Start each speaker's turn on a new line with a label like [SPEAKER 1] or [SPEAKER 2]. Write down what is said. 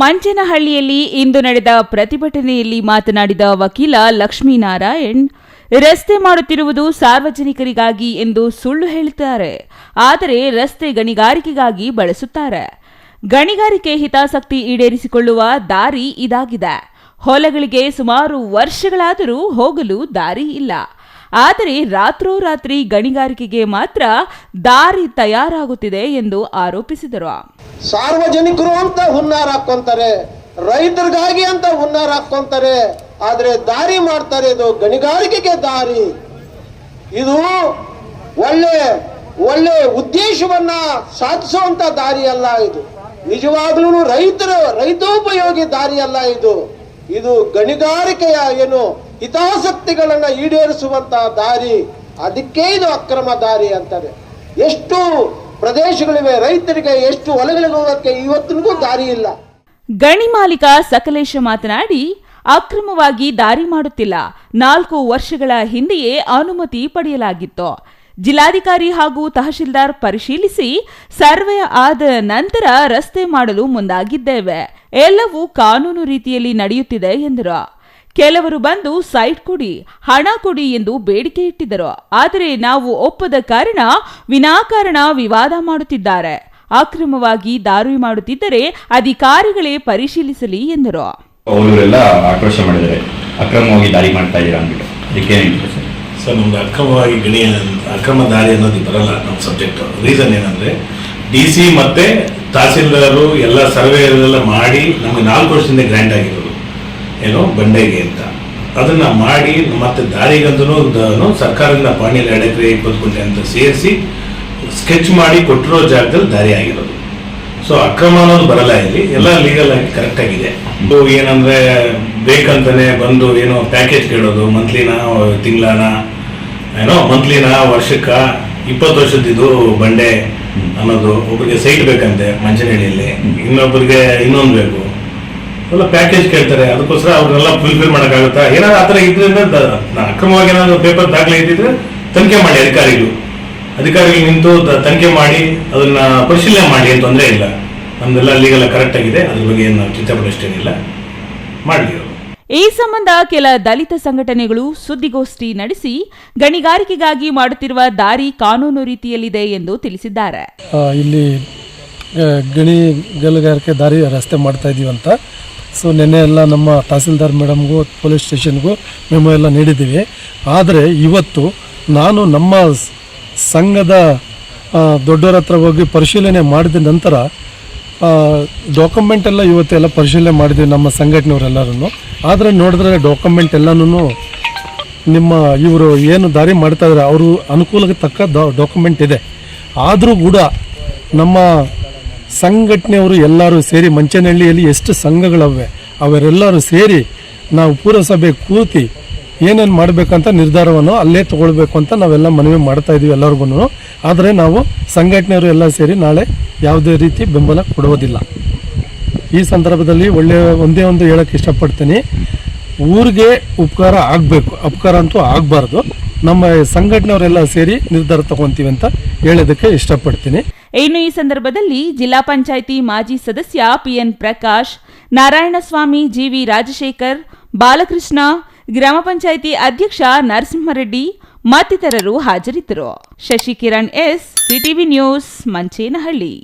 [SPEAKER 1] ಮಂಚನಹಳ್ಳಿಯಲ್ಲಿ ಇಂದು ನಡೆದ ಪ್ರತಿಭಟನೆಯಲ್ಲಿ ಮಾತನಾಡಿದ ವಕೀಲ ಲಕ್ಷ್ಮೀನಾರಾಯಣ್, ರಸ್ತೆ ಮಾಡುತ್ತಿರುವುದು ಸಾರ್ವಜನಿಕರಿಗಾಗಿ ಎಂದು ಸುಳ್ಳು ಹೇಳುತ್ತಾರೆ ಆದರೆ ರಸ್ತೆ ಗಣಿಗಾರಿಕೆಗಾಗಿ ಬಳಸುತ್ತಾರೆ. ಗಣಿಗಾರಿಕೆ ಹಿತಾಸಕ್ತಿ ಈಡೇರಿಸಿಕೊಳ್ಳುವ ದಾರಿ ಇದಾಗಿದೆ. ಹೊಲಗಳಿಗೆ ಸುಮಾರು ವರ್ಷಗಳಾದರೂ ಹೋಗಲು ದಾರಿ ಇಲ್ಲ. ಆದರೆ ರಾತ್ರೋರಾತ್ರಿ ಗಣಿಗಾರಿಕೆಗೆ ಮಾತ್ರ ದಾರಿ ತಯಾರಾಗುತ್ತಿದೆ ಎಂದು ಆರೋಪಿಸಿದರು.
[SPEAKER 2] ಸಾರ್ವಜನಿಕರು ಅಂತ ಹುನ್ನಾರ ಹಾಕೊಂತಾರೆ ರೈತರಿಗಾಗಿ ಅಂತ ಹುನ್ನಾರ ಹಾಕೊಂತಾರೆ ಆದ್ರೆ ದಾರಿ ಮಾಡ್ತಾರೆ ಇದು ಗಣಿಗಾರಿಕೆಗೆ ದಾರಿ. ಇದು ಒಳ್ಳೆ ಒಳ್ಳೆ ಉದ್ದೇಶವನ್ನ ಸಾಧಿಸುವಂತ ದಾರಿ ಅಲ್ಲ ಇದು. ನಿಜವಾಗ್ಲೂ ರೈತರ, ರೈತೋಪಯೋಗಿ ದಾರಿ ಅಲ್ಲ ಇದು. ಇದು ಗಣಿಗಾರಿಕೆಯ ಏನು ಹಿತಾಸಕ್ತಿಗಳನ್ನ ಈಡೇರಿಸುವಂತಹ ದಾರಿ, ಅದಕ್ಕೆ ಇದು ಅಕ್ರಮ ದಾರಿ ಅಂತಾರೆ ಎಷ್ಟು ಪ್ರದೇಶಗಳಿವೆ, ರೈತರಿಗೆ ಎಷ್ಟು ಹೊಲಗಳಿಗೆ ಹೋಗಕ್ಕೆ ಇವತ್ತಿಗೂ ದಾರಿ ಇಲ್ಲ.
[SPEAKER 1] ಗಣಿ ಮಾಲೀಕ ಸಕಲೇಶ ಮಾತನಾಡಿ, ಅಕ್ರಮವಾಗಿ ದಾರಿ ಮಾಡುತ್ತಿಲ್ಲ. ನಾಲ್ಕು ವರ್ಷಗಳ ಹಿಂದೆಯೇ ಅನುಮತಿ ಪಡೆಯಲಾಗಿತ್ತು. ಜಿಲ್ಲಾಧಿಕಾರಿ ಹಾಗೂ ತಹಶೀಲ್ದಾರ್ ಪರಿಶೀಲಿಸಿ ಸರ್ವೆ ಆದ ನಂತರ ರಸ್ತೆ ಮಾಡಲು ಮುಂದಾಗಿದ್ದೇವೆ. ಎಲ್ಲವೂ ಕಾನೂನು ರೀತಿಯಲ್ಲಿ ನಡೆಯುತ್ತಿದೆ ಎಂದರು. ಕೆಲವರು ಬಂದು ಸೈಟ್ ಕೊಡಿ ಹಣ ಕೊಡಿ ಎಂದು ಬೇಡಿಕೆ ಇಟ್ಟಿದ್ದರು. ಆದರೆ ನಾವು ಒಪ್ಪದ ಕಾರಣ ವಿನಾಕಾರಣ ವಿವಾದ ಮಾಡುತ್ತಿದ್ದಾರೆ. ಅಕ್ರಮವಾಗಿ ದಾರುವಿ ಮಾಡುತ್ತಿದ್ದರೆ ಅಧಿಕಾರಿಗಳೇ ಪರಿಶೀಲಿಸಲಿ ಎಂದರು.
[SPEAKER 3] ಅವರೆಲ್ಲ ಆಕ್ರೋಶ ಮಾಡಿದ್ದಾರೆ. ಅಕ್ರಮವಾಗಿ ದಾರಿ ಮಾಡ್ತಾ ಇದ್ದೀರಾ ಅಂದ್ಬಿಟ್ಟು. ಅದಕ್ಕೆ ಸರ್
[SPEAKER 4] ನಮ್ಗೆ ಅಕ್ರಮವಾಗಿ ಗಣಿ ಅಕ್ರಮ ದಾರಿ ಅನ್ನೋದು ಬರಲ್ಲ ನಮ್ಮ ಸಬ್ಜೆಕ್ಟ್ ರೀಸನ್ ಏನಂದ್ರೆ ಡಿ ಸಿ ಮತ್ತೆ ತಹಸೀಲ್ದಾರರು ಎಲ್ಲ ಸರ್ವೆ ಎಲ್ಲ ಮಾಡಿ ನಮಗೆ ನಾಲ್ಕು ವರ್ಷದಿಂದ ಗ್ರ್ಯಾಂಟ್ ಆಗಿರೋದು. ಏನು ಬಂಡೆಗೆ ಅಂತ. ಅದನ್ನ ಮಾಡಿ ಮತ್ತೆ ದಾರಿಗಂತೂ ಸರ್ಕಾರದಿಂದ ಪಾಣಿಯಲ್ಲಿ ಎಡಕ್ರೆ ಇಪ್ಪತ್ತು ಗುಂಟೆ ಅಂತ ಸೇರಿಸಿ ಸ್ಕೆಚ್ ಮಾಡಿ ಕೊಟ್ಟಿರೋ ಜಾಗದಲ್ಲಿ ದಾರಿ ಆಗಿರೋದು. ಸೊ ಅಕ್ರಮ ಅನ್ನೋದು ಬರಲ್ಲ ಇಲ್ಲಿ. ಎಲ್ಲ ಲೀಗಲ್ ಆಗಿ ಕರೆಕ್ಟ್ ಆಗಿದೆ. ಏನಂದ್ರೆ ಬೇಕಂತಾನೆ ಬಂದು ಏನೋ ಪ್ಯಾಕೇಜ್ ಕೇಳೋದು ಮಂತ್ಲಿನ ತಿಂಗಳನ, ಏನೋ ಮಂತ್ಲಿನ ವರ್ಷಕ್ಕ ಇಪ್ಪತ್ತು ವರ್ಷದಿದ್ದು ಬಂಡೆ ಅನ್ನೋದು ಒಬ್ಬರಿಗೆ ಸೈಟ್ ಬೇಕಂತೆ ಮಂಚನಹಳ್ಳಿಯಲ್ಲಿ ಇನ್ನೊಬ್ಬರಿಗೆ ಇನ್ನೊಂದು ಬೇಕು. ಎಲ್ಲ ಪ್ಯಾಕೇಜ್ ಕೇಳ್ತಾರೆ. ಅದಕ್ಕೋಸ್ಕರ ಅವ್ರನ್ನೆಲ್ಲ ಫುಲ್ಫಿಲ್ ಮಾಡೋಕ್ಕಾಗುತ್ತಾ? ಏನಾದ್ರು ಆ ಥರ ಇದ್ರಿಂದ ಅಕ್ರಮವಾಗಿ ಏನಾದ್ರು ಪೇಪರ್ ದಾಖಲೆ ಇದ್ದಿದ್ರೆ ತನಿಖೆ ಮಾಡಿ ಅಧಿಕಾರಿಗಳು. ಅಧಿಕಾರಿಗಳು ನಿಂತು ತನಿಖೆ ಮಾಡಿ ಅದನ್ನ ಪರಿಶೀಲನೆ ಮಾಡಿ ಏನು ತೊಂದರೆ ಇಲ್ಲ. ನಮ್ದೆಲ್ಲ ಲೀಗಲ್ ಕರೆಕ್ಟ್ ಆಗಿದೆ. ಅದ್ರ ಬಗ್ಗೆ ಏನು ನಾವು ಚಿಂತೆ ಪಡೋಷ್ಟೇನಿಲ್ಲ ಮಾಡಲಿ
[SPEAKER 1] ಈ ಸಂಬಂಧ ಕೆಲ ದಲಿತ ಸಂಘಟನೆಗಳು ಸುದ್ದಿಗೋಷ್ಠಿ ನಡೆಸಿ ಗಣಿಗಾರಿಕೆಗಾಗಿ ಮಾಡುತ್ತಿರುವ ದಾರಿ ಕಾನೂನು ರೀತಿಯಲ್ಲಿದೆ ಎಂದು ತಿಳಿಸಿದ್ದಾರೆ.
[SPEAKER 5] ಇಲ್ಲಿ ಗಣಿ ಗಲಗಾರಿಕೆ ದಾರಿ ರಸ್ತೆ ಮಾಡ್ತಾ ಇದೀವಿ ಅಂತ. ಸೊ ನಿನ್ನೆ ಎಲ್ಲ ನಮ್ಮ ತಹಸೀಲ್ದಾರ್ ಮೇಡಮ್ಗೂ, ಪೊಲೀಸ್ ಸ್ಟೇಷನ್ಗೂ ಮೆಮೊ ಎಲ್ಲ ನೀಡಿದ್ದೀವಿ. ಆದರೆ ಇವತ್ತು ನಾನು ನಮ್ಮ ಸಂಘದ ದೊಡ್ಡವರ ಹತ್ರ ಹೋಗಿ ಪರಿಶೀಲನೆ ಮಾಡಿದ ನಂತರ ಡಾಕ್ಯುಮೆಂಟ್ ಎಲ್ಲ ಇವತ್ತೆಲ್ಲ ಪರಿಶೀಲನೆ ಮಾಡಿದ್ವಿ ನಮ್ಮ ಸಂಘಟನೆಯವರೆಲ್ಲರೂ ಆದರೆ ನೋಡಿದ್ರೆ ಡಾಕ್ಯುಮೆಂಟ್ ಎಲ್ಲನೂ ನಿಮ್ಮ ಇವರು ಏನು ದಾರಿ ಮಾಡ್ತಾ ಅವರು ಅನುಕೂಲಕ್ಕೆ ತಕ್ಕ ಡಾಕ್ಯುಮೆಂಟ್ ಇದೆ. ಆದರೂ ಕೂಡ ನಮ್ಮ ಸಂಘಟನೆಯವರು ಎಲ್ಲರೂ ಸೇರಿ ಮಂಚನಹಳ್ಳಿಯಲ್ಲಿ ಎಷ್ಟು ಸಂಘಗಳವೆ, ಅವರೆಲ್ಲರೂ ಸೇರಿ ನಾವು ಪುರಸಭೆ ಕೂತಿ ಏನೇನು ಮಾಡಬೇಕಂತ ನಿರ್ಧಾರವನ್ನು ಅಲ್ಲೇ ತಗೊಳ್ಬೇಕು ಅಂತ ನಾವೆಲ್ಲ ಮನವಿ ಮಾಡ್ತಾ ಇದ್ದೀವಿ ಎಲ್ಲರಿಗೂ ಆದರೆ ನಾವು ಸಂಘಟನೆಯವರು ಎಲ್ಲ ಸೇರಿ ನಾಳೆ ಯಾವುದೇ ರೀತಿ ಬೆಂಬಲ ಕೊಡುವುದಿಲ್ಲ. ಈ ಸಂದರ್ಭದಲ್ಲಿ ಒಳ್ಳೆಯ ಒಂದೇ ಒಂದು ಹೇಳಕ್ಕೆ ಇಷ್ಟಪಡ್ತೀನಿ. ಊರಿಗೆ ಉಪಕಾರ ಆಗಬೇಕು, ಅಪಕಾರ ಅಂತೂ ಆಗಬಾರ್ದು. ನಮ್ಮ ಸಂಘಟನೆಯವರೆಲ್ಲ ಸೇರಿ ನಿರ್ಧಾರ ತಗೊತೀವಿ ಅಂತ ಹೇಳೋದಕ್ಕೆ ಇಷ್ಟಪಡ್ತೀನಿ.
[SPEAKER 1] ಇನ್ನು ಈ ಸಂದರ್ಭದಲ್ಲಿ ಜಿಲ್ಲಾ ಪಂಚಾಯಿತಿ ಮಾಜಿ ಸದಸ್ಯ P N Prakash, Narayanaswamy G V Rajashekar, Balakrishna, ಗ್ರಾಮ ಪಂಚಾಯಿತಿ ಅಧ್ಯಕ್ಷ ನರಸಿಂಹರೆಡ್ಡಿ ಮತ್ತಿತರರು ಹಾಜರಿದ್ದರು. Shashikiran S CTV news, Manchenahalli.